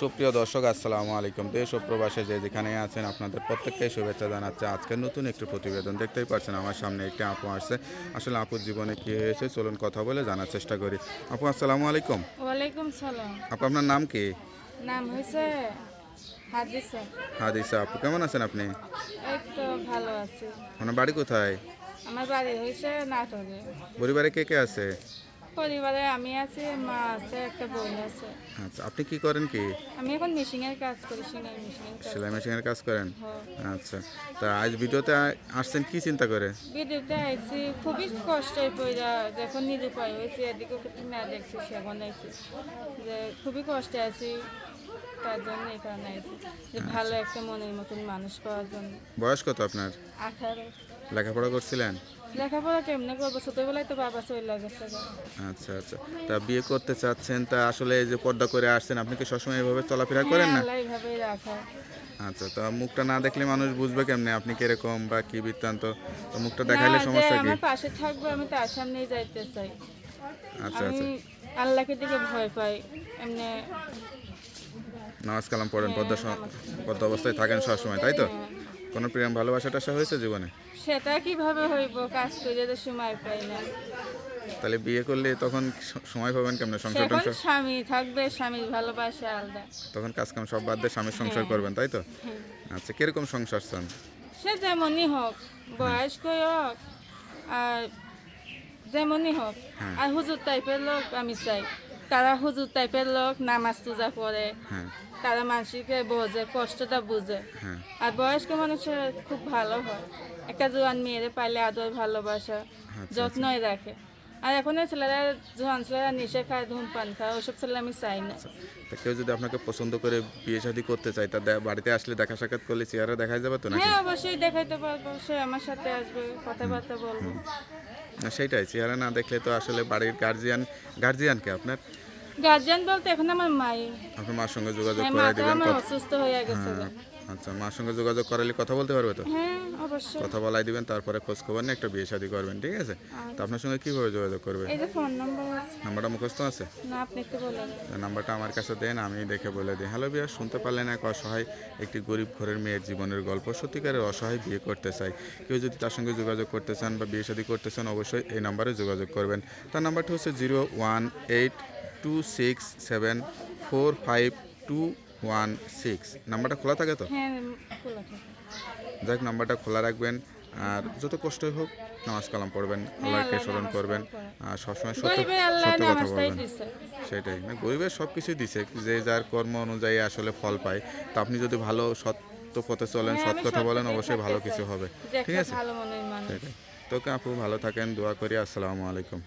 সুপ্রিয় দর্শক আসসালামু আলাইকুম। দেশ ও প্রবাসে যে যেখানে আছেন আপনাদের প্রত্যেককে শুভেচ্ছা জানাচ্ছে। আজকের নতুন একটি প্রতিবেদন দেখতেই পাচ্ছেন আমার সামনে একটি আপু আসছে। আসলে আপুর জীবনে কি হয়েছে চলুন কথা বলে জানার চেষ্টা করি। আপু আসসালামু আলাইকুম। ওয়ালাইকুম সালাম। আপু আপনার নাম কি? নাম হয়েছে হাদিসা। হাদিসা আপু কেমন আছেন আপনি? তো ভালো আছি। আপনার বাড়ি কোথায়? আমার বাড়ি হয়েছে নাটোরে। পরিবারে কে কে আছে? পরিবারে আমি আছি মা আছে একটা বোন আছে। আচ্ছা আপনি কি করেন কি? আমি এখন মেশিনের কাজ করি সিঙ্গাই মেশিনের কাজ। সেলাই মেশিনের কাজ করেন। আচ্ছা তা আজ ভিডিওতে আসছেন কি চিন্তা করে? বিদ্যুৎ আইছি খুবই কষ্টের পয়রা যখন নিজে পাই হয়েছে এদিকে কিছু না দেখছি সেখন আইছি। যে খুবই কষ্টে আছি তার জন্য এখানে আইছি। যে ভালো একটা মনের মতন মানুষ পাওয়ার জন্য। বয়স কত আপনার? আঠারো। লেখাপড়া করছিলেন? লেখাপড়া কেমনে করব? ছোটবেলায় তো বাবা চলে গেছে আচ্ছা আচ্ছা। তা বিয়ে করতে চাচ্ছেন তা আসলে এই যে পর্দা করে আসছেন আপনি কি সবসময় এভাবে চলাফেরা করেন না? হ্যাঁ, এইভাবেই রাখা। আচ্ছা তা মুখটা না দেখলে মানুষ বুঝবে কেমনে আপনি কীরকম বা কি বৃত্তান্ত? তো মুখটা দেখাইলে সমস্যা কি? আমার পাশে থাকবে আমি তার সামনেই যাইতে চাই। আচ্ছা আচ্ছা। আল্লাহকে দিকে ভয় পাই। এমনি নামাজ কালাম পড়েন পদ্মা স- পদ্মা অবস্থায় থাকেন সবসময় তাই তো? হ্যাঁ। কোনো প্রেম ভালোবাসা টাসা হয়েছে জীবনে? সেটা কীভাবে হইব? কাজ করে তো সময় পাই না। তাহলে বিয়ে করলে তখন সময় পাবেন কেমনে? সংসার টংসার? স্বামী থাকবে স্বামীর ভালোবাসা আলাদা। তখন কাজ কাম সব বাদ দিয়ে স্বামীর সংসার করবেন তাই তো? হ্যাঁ। আচ্ছা কীরকম সংসার চান? সে যেমনই হোক বয়স্কই হোক আর যেমনই হোক হ্যাঁ। আর হুজুর টাইপের লোক আমি চাই। তারা হুজুর টাইপের লোক নামাজ পূজা করে হ্যাঁ। তারা মানুষকে বোঝে কষ্টটা বুঝে। হ্যাঁ। আর বয়স্ক মানুষের খুব ভালো হয়। একটা জোয়ান মেয়েরে পাইলে আদর ভালোবাসা আচ্ছা, যত্নই রাখে। আর এখন ছেলেরা জোয়ান ছেলেরা নেশে খায় ধূমপান খায় ওসব ছেলে আমি চাই না। তা কেউ যদি আপনাকে পছন্দ করে বিয়ে শাদী করতে চায় তা দে- বাড়িতে আসলে দেখা সাক্ষাৎ করলে চেহারা দেখা যাবে তো নাকি? হ্যাঁ অবশ্যই দেখাইতে পারব সে আমার সাথে আসবে কথাবার্তা বলব। না সেটাই চেহারা না দেখলে তো আসলে বাড়ির গার্জিয়ান গার্জিয়ান কে আপনার? গার্জিয়ান বলতে এখন আমার মাই আপনার মার সঙ্গে যোগাযোগ হ্যাঁ করাই মাটা দিবেন আমার অসুস্থ হয়ে গেছে। হ্যাঁ, আচ্ছা মার সঙ্গে যোগাযোগ করালে কথা বলতে পারবে তো? হ্যাঁ অবশ্যই। কথা বলাই দিবেন তারপরে খোঁজ খবর নিয়ে একটা বিয়ে শাদী করবেন ঠিক আছে? তো আপনার সঙ্গে কীভাবে যোগাযোগ করবে? এই যে ফোন নম্বর আছে। নাম্বারটা মুখস্থ আছে? না আপনি একটু বলে দেন নাম্বারটা আমার কাছে দেন আমি দেখে বলে দিই। হ্যালো বিয়া শুনতে পারলেন এক অসহায় একটি গরিব ঘরের মেয়ের জীবনের গল্প। সত্যিকারের অসহায় বিয়ে করতে চাই। কেউ যদি তার সঙ্গে যোগাযোগ করতে চান বা বিয়ে শাদী করতে চান অবশ্যই এই নাম্বারে যোগাযোগ করবেন। তার নাম্বারটি হচ্ছে zero one eight two six seven four five two one six. নাম্বারটা খোলা থাকে তো? হ্যাঁ যাক নাম্বারটা খোলা রাখবেন। আর যত কষ্টই হোক নামাজ কালাম পড়বেন আল্লাহকে স্মরণ করবেন। আর সবসময় সত্য সত্য কথা বলবেন। সেটাই। না গরিবের সব কিছুই দিছে যে যার কর্ম অনুযায়ী আসলে ফল পায়। তা আপনি যদি ভালো সত্য পথে চলেন হ্যাঁ, সৎ কথা বলেন অবশ্যই ভালো কিছু হবে। ঠিক আছে? সেটাই। তোকে আপু ভালো থাকেন দোয়া করি। আসসালামু আলাইকুম।